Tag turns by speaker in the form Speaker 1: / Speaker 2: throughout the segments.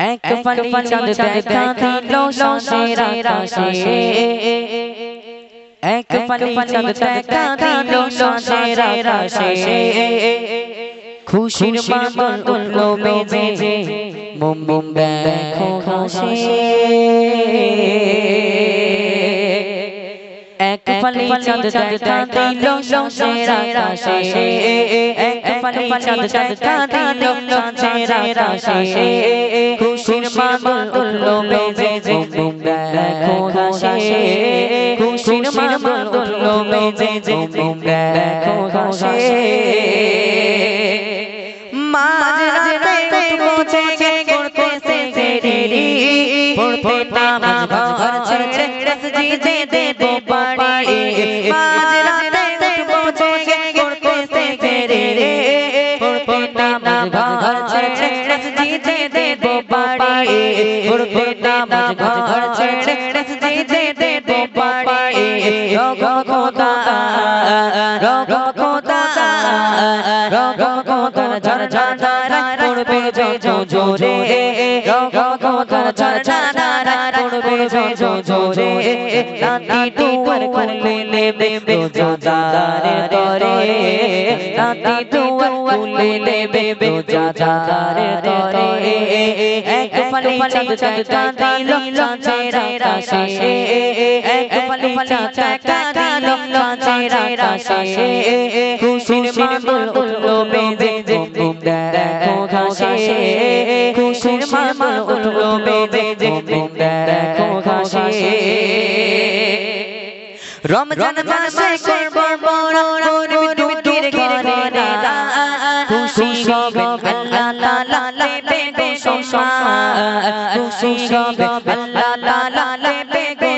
Speaker 1: এক পানি চাঁদ দেখা দিল শশের আকাশে এক পানি চাঁদ দেখা দিল শশের আকাশে খুশির মামল উঠল বেজে বুম বুম দেখো ঘাসে এক পানি চাঁদ দেখা দিল শশের আকাশে এক পানি চাঁদ দেখা দিল শশের আকাশে খুশির মামল উঠল বেজে মুম দেখো ঘাসে খুশির মামল উঠল বেজে মুম দেখো ঘাসে মাঝরাতে উঠবো জেগে করতে সে দেরি পড়তে নামাজ ঘর ছেড়ে মসজিদে দেবো বাড়ি মাঝরাতে উঠবো জেগে করতে সে দেরি পড়তে নামাজ ঘর ছেড়ে মসজিদে দেবো বাড়ি পড়তে নামাজ ঘর ছেড়ে মসজিদে দেবো বাড়ি রগ খোদা জোরে ঝর ঝর পড়বে জো জোরে নাতি দুয়ার খুলে নেবে জো তরে নাতি দুয়ার খুলে নেবে জো তরে এক পালি চাঁদ চাঁদ দিল চাঁদের আকাশে এক পালি চাঁদ চাঁদ দিল চাঁদের আকাশে খুশির মামল উঠল বেজে মুম দেখো ঘাসে খুশির মামল উঠল বেজে মুম দেখো ঘাসে রমজান মাসে করব বড় দুটির ঘরে দাদা খুশি হবে আল্লাহ তাআলা লেবে গো সোমা খুশি হবে আল্লাহ তাআলা লেবে গো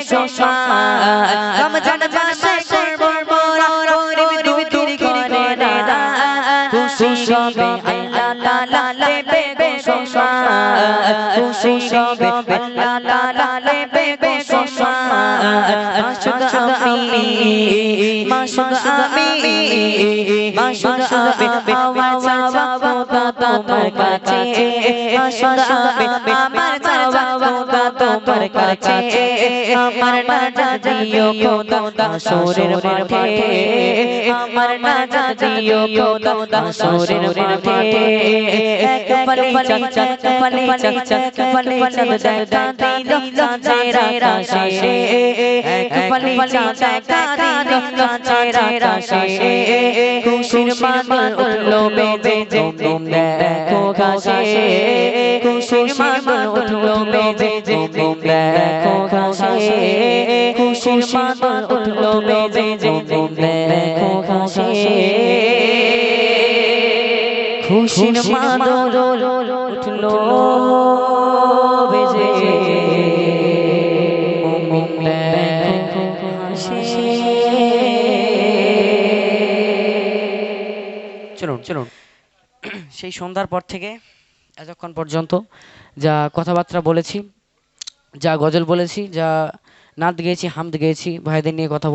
Speaker 1: রমজান মাসে করব বড় বড় দুটির ঘরে দাদা খুশি হবে আল্লাহ তাআলা লেবে গো সোমা খুশি হবে আল্লাহ তাআলা লেবে গো সোমা মাসুদ আমি মাসুদ আমি মাসুদ আমি আওয়া চাওয়া খোদা তোমার কাছে মাসুদ আমি আমার খোদা তোমার কাছে আমার নাজা দিও খোদা দাসরের মাঠে আমার নাজা দিও খোদা দাসরের মাঠে এক পালি চাচা পালি চাচা পালি চাচা দাদা দিল চাচের আশে এক পালি চাচা দিল চাচের আশে খুশির মামল উঠল বেজে মুম দেখো ঘাসে খুশির মামল উঠল বেজে মুম দেখো ঘাসে খুশির মামল উঠল বেজে মুম দেখো ঘাসে খুশির মাদল উঠল বেজে। দেখো চলুন চলুন। সেই সন্ধ্যার পর থেকে এতক্ষণ পর্যন্ত যা কথাবার্তা বলেছি যা গজল বলেছি যা নাত গেয়েছি হামদ গেয়েছি ভাইদের নিয়ে কথা বলে-